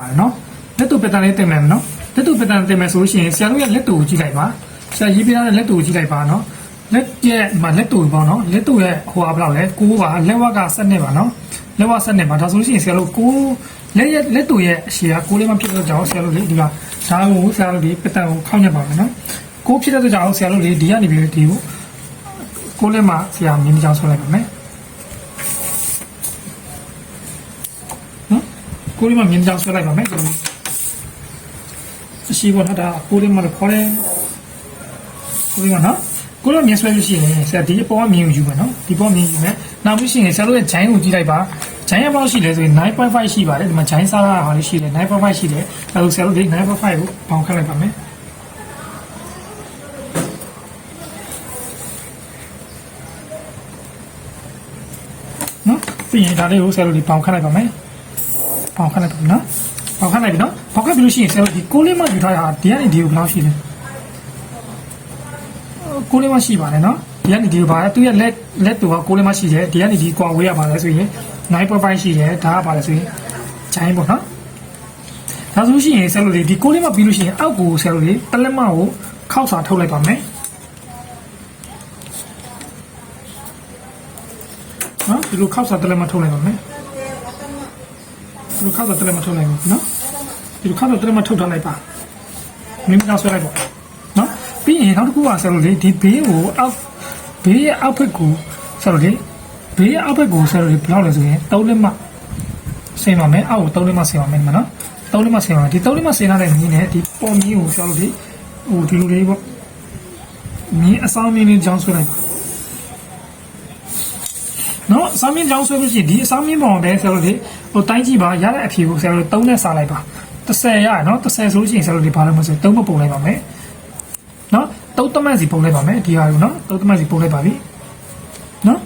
ပါတယ်နော်လက်တူပက်တန်လေးတင်မယ်နော်လက်တူပက်တန်တင်မယ်ဆိုလို့ရှိရင်ဆရာတို့ရဲ့လက်တူကိုကြည့်လိုက်ပါဆရာရေးပြထားတဲ့လက်တူကိုကြည့်လိုက်ပါနော်လက်ရဲ့မှာလက်တူပေါ့နော်လက်တူရဲ့ဟိုဟာဘယ်လောက်လဲ6ပါလက်ဝက်က7ပါနော်လက်ဝက်7ပါဒါဆိုလို့ရှိရင်ဆရာတို့6လက်ရဲ့လက်တူရဲ့အရှည်က6လေးမှဖြစ်တဲ့ကြောင့်ဆရာတို့လေဒီကဒါကိုဆရာတို့ဒီပက်တန်ကိုခောက်ညက်ပါမယ်နော်6ဖြစ်တဲ့ကြောင့်ဆရာတို့လေဒီကနေပြီးဒီကို6လေးမှဆရာမြင်းကြောင်ဆွဲလိုက်ပါမယ် ကိုလေးမှမြင်းကြောင်ဆွဲလိုက်ပါမယ်ဒီလိုအရှိပေါ်ထားတာကိုလေးမှတော့ခေါ်တယ်ကိုလေးမှနော်ကိုလေးမြင်ဆွဲလို့ရှိရင်ဆရာဒီအပေါ်ကမြင်ယူမယ်နော်ဒီပေါ်မြင်ယူမယ်နောက်ပြီးရှိရင်ဆရာတို့ရဲ့ဂျိုင်းကိုကြည့်လိုက်ပါဂျိုင်းရဘယ်လောက်ရှိလဲဆိုရင်9.5ရှိပါတယ်ဒီမှာဂျိုင်းစားတာဟာလေးရှိတယ်9.5ရှိတယ်အဲလိုဆရာတို့ဒီ9.5ကိုပေါင်ခတ်လိုက်ပါမယ်နော်ပြီးရင်ဒါလေးကိုဆရာတို့ဒီပေါင်ခတ်လိုက်ပါမယ် ပေါင်ခတ်လိုက်ပြီနော်ပေါင်ခတ်လိုက်ပြီနော်ပေါင်ခတ်ပြီလို့ရှိရင်ဆရာတို့ဒီကိုလေးမှယူထားတာဒီကနေဒီကိုဘယ်လောက်ရှိလဲကိုလေးမှရှိပါတယ်နော်ဒီကနေဒီကိုပါသူရဲ့လက်လက်သူကကိုလေးမှရှိတယ်ဒီကနေဒီကွာဝေးရပါလဲဆိုရင်9.5ရှိတယ်ဒါကပါလဲဆိုရင်ဂျိုင်းပေါ့နော်ဒါဆိုရှိရင်ဆရာတို့ဒီကိုလေးမှပြီးလို့ရှိရင်အောက်ကိုဆရာတို့တလက်မကိုခောက်စာထုတ်လိုက်ပါမယ်နော်ဒီလိုခောက်စာတလက်မထုတ်လိုက်ပါမယ် ဒီလိုခောက်စာတလက်မထုတ်လိုက်ပါနော်ဒီလိုခောက်စာတလက်မထုတ်ထားလိုက်ပါမင်းမနောက်ဆွဲလိုက်ပါနော်ပြီးရင်နောက်တစ်ခုကဆယ်လိုလေးဒီဘေးကိုအောက်ဘေးရဲ့အောက်ဘက်ကိုဆယ်လိုလေးဘေးရဲ့အောက်ဘက်ကိုဆယ်လိုလေးဘယ်လောက်လဲဆိုရင်၃လက်မဆင်ပါမယ်အောက်ကို၃လက်မဆင်ပါမယ်ဒီမှာနော်၃လက်မဆင်ပါမယ်ဒီ၃လက်မဆင်ထားတဲ့မြင်းနဲ့ဒီပေါ်မြင်းကိုဆယ်လိုလေးဟိုဒီလိုလေးပေါ့မြင်းအဆောင်မြင်းလေးကြောင်းဆွဲလိုက်ပါ နော်အဆောင်မြင်းကြောင်းဆွဲလို့ရှိရင်ဒီအဆောင်မြင်းပေါ်မှာပဲဆယ်လိုလေးဟိုတိုင်းကြည့်ပါရတဲ့အဖြေကိုဆယ်လိုလေး၃နဲ့စားလိုက်ပါ30ရရနော်30ဆိုလို့ရှိရင်ဆယ်လိုလေးဘာလို့မဆို3မပုံလိုက်ပါမယ်နော်တုတ်တမတ်စီပုံလိုက်ပါမယ်ဒီဟာကိုနော်တုတ်တမတ်စီပုံလိုက်ပါပြီနော်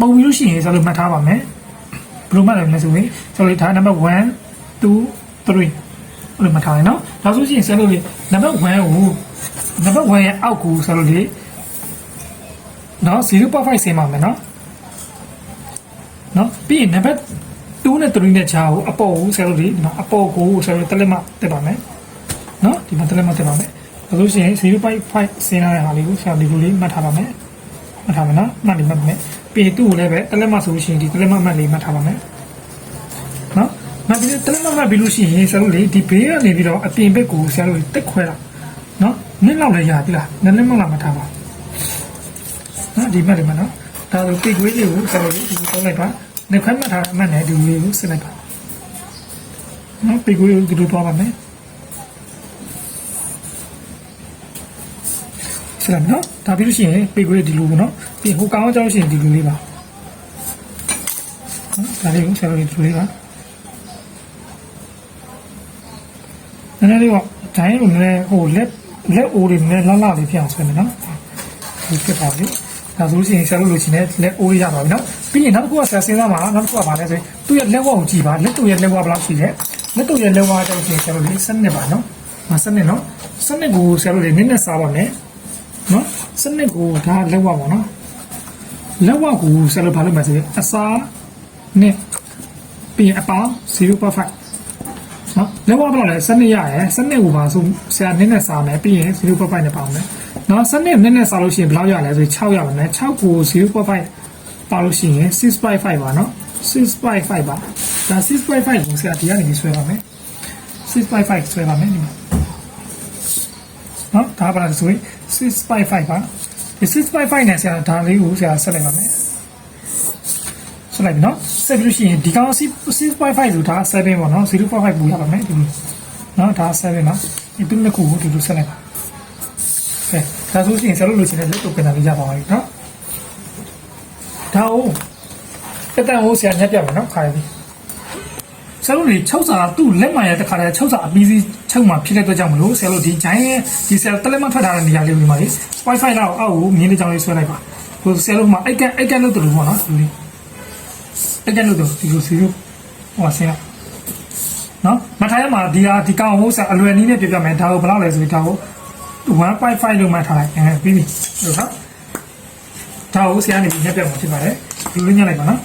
ပုံပြီးလို့ရှိရင်ဆက်လို့မှတ်ထားပါမယ်ဘယ်လိုမှတ်လဲမလဲဆိုရင်ဆက်လို့ထားနံပါတ်1 2 3ဘယ်လိုမှတ်ထားလဲနော်ဒါဆိုရှင်ဆက်လို့လေနံပါတ်1ကိုနံပါတ်1ရဲ့အောက်ကိုဆက်လို့လေနော်0.5ဆင်းပါမယ်နော် နော်ပြီးရင်နံပါတ်2နဲ့3နဲ့ချာကိုအပေါ်ကိုဆက်လို့လေဒီမှာအပေါ်ကိုဆက်လို့တက်လက်မတက်ပါမယ်နော်ဒီမှာတက်လက်မတက်ပါမယ်ဒါဆိုရှင်0.5ဆင်းလာတဲ့ဟာလေးကိုဆရာဒီလိုလေးမှတ်ထားပါမယ်မှတ်ထားမယ်နော်မှတ်နေမှတ်မယ်ပြီးရင်သူ့ကိုလည်းပဲတလက်မှဆိုလို့ရှိရင်ဒီတလက်မှမှတ်လေးမှတ်ထားပါမယ်နော်မှတ်ပြီးတလက်မှမှတ်ပြီးလို့ရှိရင်ဆရာတို့လေဒီဘေးကနေပြီးတော့အပြင်ဘက်ကိုဆရာတို့တက်ခွဲတာနော်နစ်လောက်လည်းရပြီလားနည်းနည်းမှလောက်မှတ်ထားပါနော်ဒီမှတ်လေးမှတ်နော် ဒါဆိုပိတ်ခွေးလေးကိုဆရာတို့ဒီလိုသုံးလိုက်ပါနှစ်ခွဲမှတ်ထားအမှတ်နဲ့ဒီလိုလေးကိုစစ်လိုက်ပါနော်ပိတ်ခွေးကိုဒီလိုသွားပါမယ်ဆက်လိုက်နော်ဒါပြီးလို့ရှိရင်ပေကွေးဒီလိုပေါ့နော်ပြီးဟိုကောင်ကြောက်လို့ရှိရင်ဒီလိုလေးပါနော်ဒါလေးကိုဆက်လို့ဒီလိုလေးပါနည်းနည်းလေးတော့ဒိုင်းကိုလည်းဟိုလက်လက်အိုးတွေနဲ့လှလှလေးဖြစ်အောင်ဆွဲမယ်နော်ဒီဖြစ်ပါပြီ ဒါဆိုလို့ရှိရင်ဆက်လို့လို့ရှိရင်လက်အိုးရပါပြီနော်ပြီးရင်နောက်တစ်ခုကဆက်စဉ်းစားမှာနောက်တစ်ခုကဘာလဲဆိုရင်သူ့ရဲ့လက်ဝါးကိုကြည့်ပါလက်တူရဲ့လက်ဝါးဘယ်လောက်ရှိလဲလက်တူရဲ့လက်ဝါးကြောင့်ရှိရင်ဆက်လို့လေးစနစ်ပါနော်မစနစ်နော်စနစ်ကိုဆက်လို့လေးနည်းနည်းစားပါမယ်နော်စနစ်ကိုဒါလက်ဝါပေါ့နော်လက်ဝါကိုဆက်လို့ဘာလို့မလဲဆိုရင်အစားနဲ့ပြီးရင်အပေါင်း0.5နော်လက်ဝါဘယ်လိုလဲစနစ်ရရယ်စနစ်ကိုပါဆိုဆရာနည်းနဲ့စားမယ်ပြီးရင်0.5နဲ့ပေါင်းမယ် နော်စနစ်နည်းနဲ့စားလို့ရှိရင်ဘယ်လောက်ရလဲဆိုရင်6ရပါမယ်6ကို0.5ပါလို့ရှိရင်6.5ပါနော်6.5ပါဒါ6.5ကိုဆရာဒီကနေပြီးဆွဲပါမယ်6.5ဆွဲပါမယ်ဒီမှာနော်ဒါပါလားဆိုရင်6.5ပါဒီ6.5နဲ့ဆရာဒါလေးကိုဆရာဆက်လိုက်ပါမယ်ဆက်လိုက်ပြီနော်ဆက်ပြီးလို့ရှိရင်ဒီကောင်6.5ဆိုတာ7ပေါ့နော်0.5ပူရပါမယ်ဒီလိုနော်ဒါ7နော်ဒီပြနှစ်ခုကိုဒီလိုဆက်လိုက်ပါ ကဲဒါဆိုရှင်ဆက်လို့လို့ရှင်လက်တော့ပြန်လာလေးရပါပါပြီနော်ဒါဟုတ်အတန်ဟိုဆရာညက်ပြပါနော်ခါရပြီဆရာတို့ဒီ6စာသူ့လက်မှန်ရတဲ့ခါတည်း6စာအပြီးစီး6မှာဖြစ်တဲ့အတွက်ကြောင့်မလို့ဆရာတို့ဒီဂျိုင်းရဲ့ဒီဆရာတက်လက်မှတ်ထွက်ထားတဲ့နေရာလေးကိုဒီမှာလေ Wi-Fi လောက်အောက်ကိုမြင်းလေးကြောင်လေးဆွဲလိုက်ပါဟိုဆရာတို့မှာအိုက်ကန်အိုက်ကန်လို့တူလို့ပေါ့နော်ဒီလေးအိုက်ကန်လို့တူဒီလိုစီလို့ဟိုဆရာနော်မထားရမှာဒီဟာဒီကောင်ဟိုဆရာအလွယ်နည်းနဲ့ပြပြမယ်ဒါကိုဘယ်လောက်လဲဆိုရင်ဒါကို 1.5လို့မှတ်ထားလိုက်အဲပြီးပြီဟုတ်နော်ဒါကိုဆရာနေပြီးညက်ပြမှာဖြစ်ပါတယ်ဒီလိုညက်လိုက်ပါနော်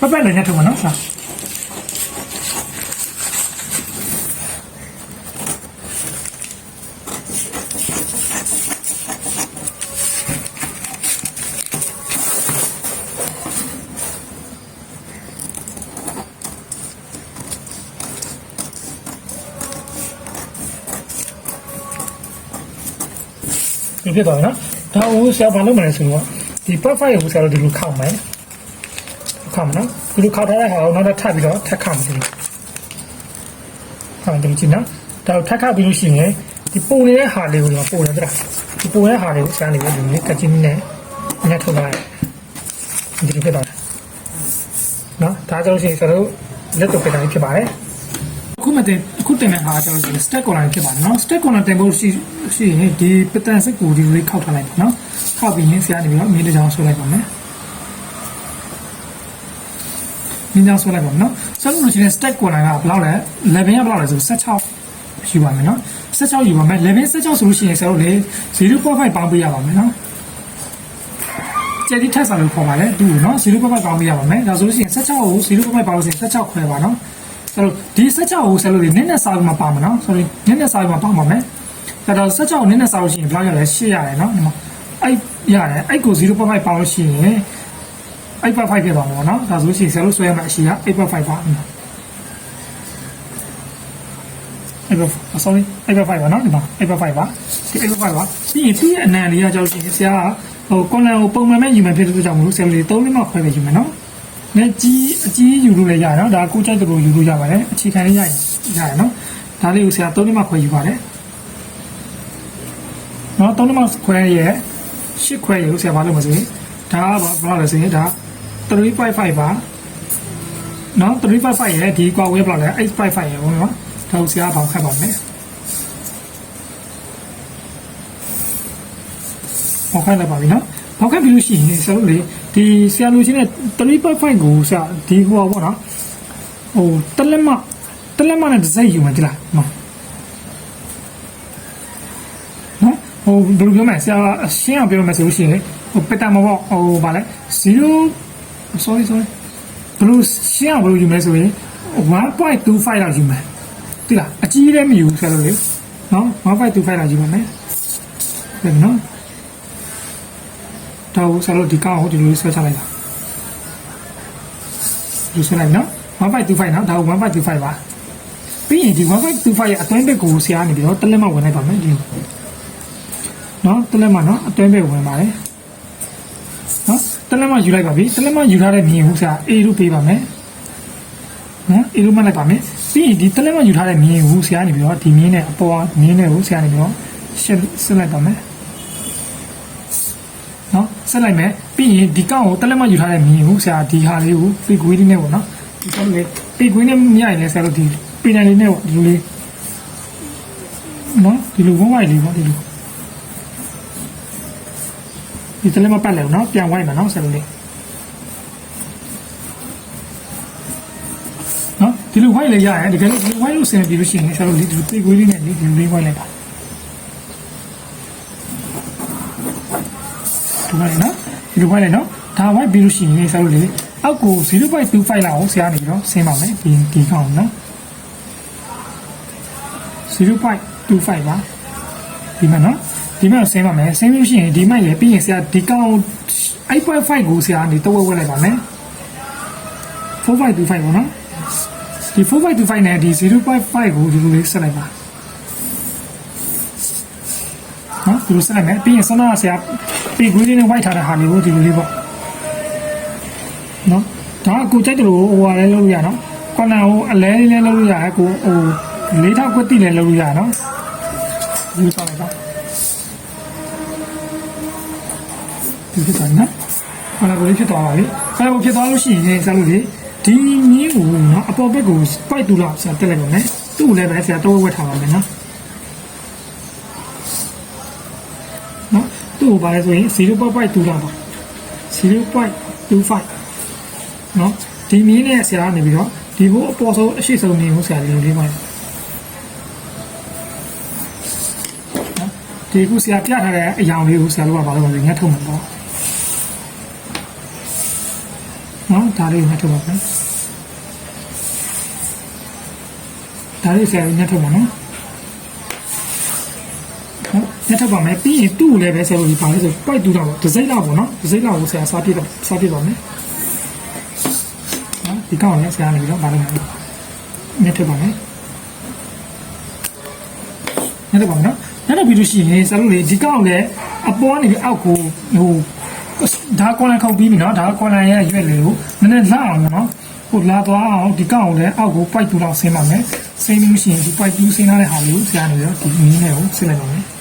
ပတ်ပတ်လည်းညက်ထုတ်ပါနော်ဆ ဒီဖြစ်သွားပြီနော်ဒါကိုဆရာဘာလုပ်မလဲဆိုတော့ဒီ profile ကိုဆရာတို့ဒီလိုခောက်မယ်ခောက်မယ်နော်ဒီလိုခောက်ထားတဲ့ဟာကိုနောက်တော့ထပ်ပြီးတော့ထပ်ခောက်မယ်ဒီလိုခောက်တယ်ကြည့်နော်ဒါကိုထပ်ခောက်ပြီးလို့ရှိရင်ဒီပုံနေတဲ့ဟာလေးကိုတော့ပုံနေတာဒီပုံနေတဲ့ဟာလေးကိုဆရာနေပြီးဒီလိုကချင်းနဲ့ညှက်ထုတ်လိုက်ဒီလိုဖြစ်သွားတယ်နော်ဒါကြောင့်ရှိရင်ဆရာတို့လက်တော့ပြတာဖြစ်ပါတယ်အ ခုမှတင်အခုတင်တဲ့ဟာကကျွန်တော်တို့ stack corner ဖြစ်ပါတယ်နော် stack corner တင်ဖို့ရှိရှိရင်ဒီပတန်စက်ကိုဒီလိုခောက်ထားလိုက်ပါနော်ခောက်ပြီးရင်ဆရာနေပြီးတော့မြေတစ်ချောင်းဆွဲလိုက်ပါမယ်မြေတစ်ချောင်းဆွဲလိုက်ပါမယ်နော်ဆက်လို့ရှိရင် stack corner ကဘယ်လောက်လဲ11ကဘယ်လောက်လဲဆို16ယူပါမယ်နော်16ယူပါမယ်11 16ဆိုလို့ရှိရင်ဆရာတို့လေ0.5ပေါင်းပေးရပါမယ်နော်ကျက်ဒီထက်စားလို့ခေါ်ပါတယ်သူနော်0.5ပေါင်းပေးရပါမယ်ဒါဆိုလို့ရှိရင်16ကို0.5ပေါင်းလို့ရှိရင်16ခွဲပါနော် ဆိုတော့ဒီ16ကိုဆယ်လို့ဒီနည်းနည်းစားပြီးမှပါမှာနော် sorry နည်းနည်းစားပြီးမှပါမှာမယ်ဒါတော့16ကိုနည်းနည်းစားလို့ရှိရင်ဘယ်လောက်ရလဲ8ရတယ်နော်ဒီမှာအဲ့ရတယ်အဲ့ကို0.5ပေါင်းလို့ရှိရင်8.5ဖြစ်သွားမှာပေါ့နော်ဒါဆိုလို့ရှိရင်ဆယ်လို့ဆွဲရမယ့်အရှိက8.5ပါအဲ့တော့ sorry 8.5ပါနော်ဒီမှာ8.5ပါဒီ8.5ပါပြီးရင်သူ့ရဲ့အနံလေးကကြောက်ရှိရင်ဆရာကဟိုကွန်လန်ကိုပုံမှန်မဲ့ယူမယ်ဖြစ်တဲ့ကြောင့်မလို့ဆယ်လေး3နှစ်မှခွဲပဲယူမယ်နော် နဲ့ကြီးအကြီးယူလို့လည်းရတယ်နော်ဒါကိုကြိုက်တဲ့လိုယူလို့ရပါတယ်အခြေခံလေးရရင်ရတယ်နော်ဒါလေးကိုဆရာ3နှစ်မှခွဲယူပါတယ်နော်3နှစ်မှခွဲရဲ့8ခွဲယူဆရာဘာလို့မဆိုရင်ဒါကဘာလဲဆိုရင်ဒါ3.5ပါနော်3.5ရဲ့ဒီကွာဝဲဘလောက်လဲ8.5ရဲ့ဟုတ်နော်ဒါကိုဆရာဘာခတ်ပါမယ်ဘောက်ခိုင်းလိုက်ပါပြီနော်ဘောက်ခိုင်းပြီးလို့ရှိရင်ဆရာတို့လေဒီဆရာလူချင်းနဲ့3.5ကိုဆရာဒီဟိုပါပေါ့နော်ဟိုတလက်မတလက်မနဲ့တစ်စိတ်ယူမယ်ဒီလားနော်နော်ဟိုဘယ်လိုပြောမလဲဆရာအရှင်းအောင်ပြောမယ်ဆိုလို့ရှိရင်ဟိုပက်တာမပေါ့ဟိုဗာလဲ0 sorry sorry ဘယ်လိုရှင်းအောင်ဘယ်လိုယူမလဲဆိုရင်1.25လောက်ယူမယ်ဒီလားအကြီးလည်းမယူဆရာတို့လေနော်1.25လောက်ယူပါမယ်ဒါနော် တော့ဆရာတို့ဒီကောက်ကိုဒီလိုဆွဲချလိုက်တာဒီဆွဲလိုက်နော်1.25နော်ဒါက1.25ပါပြီးရင်ဒီ1.25ရဲ့အတွင်းဘက်ကိုဆရာနေပြီးတော့တက်လက်မဝင်လိုက်ပါမယ်ဒီနော်တက်လက်မနော်အတွင်းဘက်ဝင်ပါတယ်နော်တက်လက်မယူလိုက်ပါပြီတက်လက်မယူထားတဲ့မြင်ကိုဆရာ A လို့ပေးပါမယ်နော် A လို့မှတ်လိုက်ပါမယ်ပြီးရင်ဒီတက်လက်မယူထားတဲ့မြင်ကိုဆရာနေပြီးတော့ဒီမြင်နဲ့အပေါ်မြင်နဲ့ကိုဆရာနေပြီးတော့ရှင်းဆက်လိုက်ပါမယ် နော်ဆက်လိုက်မယ်ပြီးရင်ဒီကောက်ကိုတက်လက်မယူထားတဲ့မြင်ကိုဆရာဒီဟာလေးကိုပေကွေးလေးနဲ့ပေါ့နော်ဒီကောက်လေးပေကွေးနဲ့မြင်ရင်လည်းဆရာတို့ဒီပေနိုင်လေးနဲ့ပေါ့ဒီလိုလေးနော်ဒီလိုဝိုင်းဝိုင်းလေးပေါ့ဒီလိုဒီတက်လက်မပတ်လဲနော်ပြန်ဝိုင်းမှာနော်ဆရာတို့လေးနော်ဒီလိုဝိုင်းလေးရရင်တကယ်လို့ဒီဝိုင်းလို့ဆင်ပြေလို့ရှိရင်ဆရာတို့လေးဒီပေကွေးလေးနဲ့ဒီလိုလေးဝိုင်းလိုက်ပါ ဒီမှာနော်ဒီလိုဝိုင်းလိုက်နော်ဒါဝိုင်းပြီးလို့ရှိရင်ဆရာတို့လေးအောက်ကို0.25လောက်အောင်ဆရာနေပြီးတော့ဆင်းပါမယ်ဒီဒီကောင်နော်0.25ပါဒီမှာနော်ဒီမှာဆင်းပါမယ်ဆင်းလို့ရှိရင်ဒီမှာရပြီးရင်ဆရာဒီကောင်8.5ကိုဆရာနေတော့ဝဲဝဲလိုက်ပါမယ်4.25ပေါ့နော်ဒီ4.25နဲ့ဒီ0.5ကိုဒီလိုလေးဆက်လိုက်ပါနော်ဒီလိုဆက်လိုက်မယ်ပြီးရင်ဆန္ဒဆရာ ပေကွေးလေးနဲ့ white ထားတဲ့ဟာလေးကိုဒီလိုလေးပေါ့နော်ဒါကကိုကြိုက်တယ်လို့ဟိုဟာလည်းလုပ်လို့ရနော်ကွန်နာကိုအလဲလေးလည်းလုပ်လို့ရတယ်ကိုဟိုလေးထောက်ကွက်တိလည်းလုပ်လို့ရနော်ဒီလိုဆောင်လိုက်ပါဒီဖြစ်သွားနော်ဟောလာကိုလေးဖြစ်သွားပါပြီအဲဒါကိုဖြစ်သွားလို့ရှိရင်ဆက်လို့လေဒီမြင်းကိုနော်အပေါ်ဘက်ကို spike တူလောက်ဆက်တက်လိုက်ပါမယ်သူ့ကိုလည်းပဲဆရာတော့ဝက်ထားပါမယ်နော်နော်သူ့ ကိုပါလဲဆိုရင်0.2လောက်ပါ0.25နော်ဒီမြင်းနဲ့ဆရာကနေပြီးတော့ဒီဘိုးအပေါ်ဆုံးအရှိဆုံးမြင်းကိုဆရာဒီလိုလေးပါနော်ဒီခုဆရာပြထားတဲ့အယောင်လေးကိုဆရာတို့ကဘာလို့လဲငှက်ထုတ်မှာပေါ့နော်ဒါလေးငှက်ထုတ်ပါမယ်ဒါလေးဆရာငှက်ထုတ်ပါနော် ဟုတ်ညက်ထပ်ပါမယ်ပြီးရင်သူ့ကိုလည်းပဲဆရာတို့ဒီပါလဲဆိုပိုက်တူတော့ဒစိမ့်လောက်ပေါ့နော်ဒစိမ့်လောက်ကိုဆရာစားပြတော့စားပြတော့မယ်နော်ဒီကောင်လည်းဆရာနေပြီးတော့ဗာလို့ညက်ထပ်ပါမယ်ညက်ထပ်ပါမယ်နော်ညက်ထပ်ပြီးလို့ရှိရင်ဆရာတို့လေဒီကောင်လည်းအပေါ်ကနေပြီးအောက်ကိုဟိုဒါကွန်လန်ခုတ်ပြီးပြီနော်ဒါကွန်လန်ရဲ့ရွက်လေကိုနည်းနည်းလှအောင်နော်ဟိုလာသွားအောင်ဒီကောက်အောင်လည်းအောက်ကိုပိုက်တူတော့ဆင်းပါမယ်ဆင်းလို့ရှိရင်ဒီပိုက်တူဆင်းထားတဲ့ဟာလေးကိုဆရာနေရောဒီမီးနဲ့ကိုဆင်းလိုက်ပါမယ်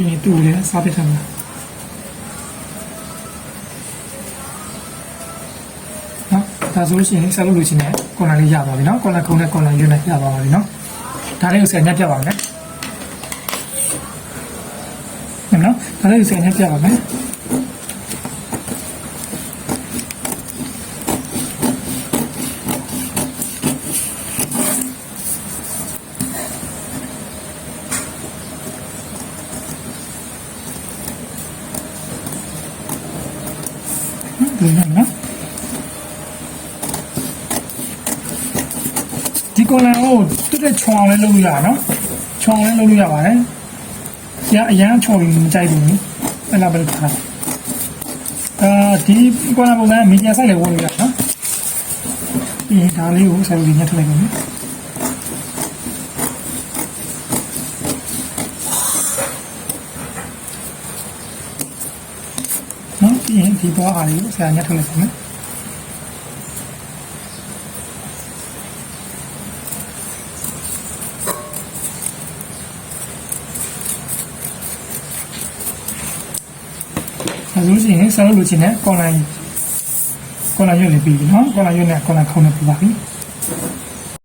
ပြီးရင်တူလည်းစားပစ်ထားမှာနော်ဒါဆိုလို့ရှိရင်ဆက်လုပ်လို့ရှိရင်ကွန်လန်လေးရပါပြီနော်ကွန်လန်ခုံနဲ့ကွန်လန်ရွက်နဲ့ရပါပါပြီနော်ဒါလေးကိုဆရာညှက်ပြပါမယ်နော်ဒါလေးကိုဆရာညှက်ပြပါမယ် ဒီနေ့နော်ဒီ ကောင်လည်းဟိုတက်တက်ချောင်းလည်းလုပ်လို့ရနော်ချောင်းလည်းလုပ်လို့ရပါတယ်။ရအရန်ချောင်းပြီးမကြိုက်ဘူး။အဲ့လာပဲထား။အာဒီကောင်လည်းပုံစံမီဒီယာဆိုင်လည်းဝင်လို့ရနော်။ဒီဒါလေးကိုဆက်ပြီးညှက်ထည့်လိုက်ပါမယ်။နော်ပြီးရင်ဒီဘောအားလေးကိုဆရာညှက်ထုတ်လိုက်ပါမယ် အဲဆိုရင်ဆရာတို့လိုချင်တဲ့ကွန်လိုင်းကွန်လိုင်းရွက်လေးပြီးပြီနော်ကွန်လိုင်းရွက်နဲ့ကွန်လိုင်းခုံးနဲ့ပြပါပြီ။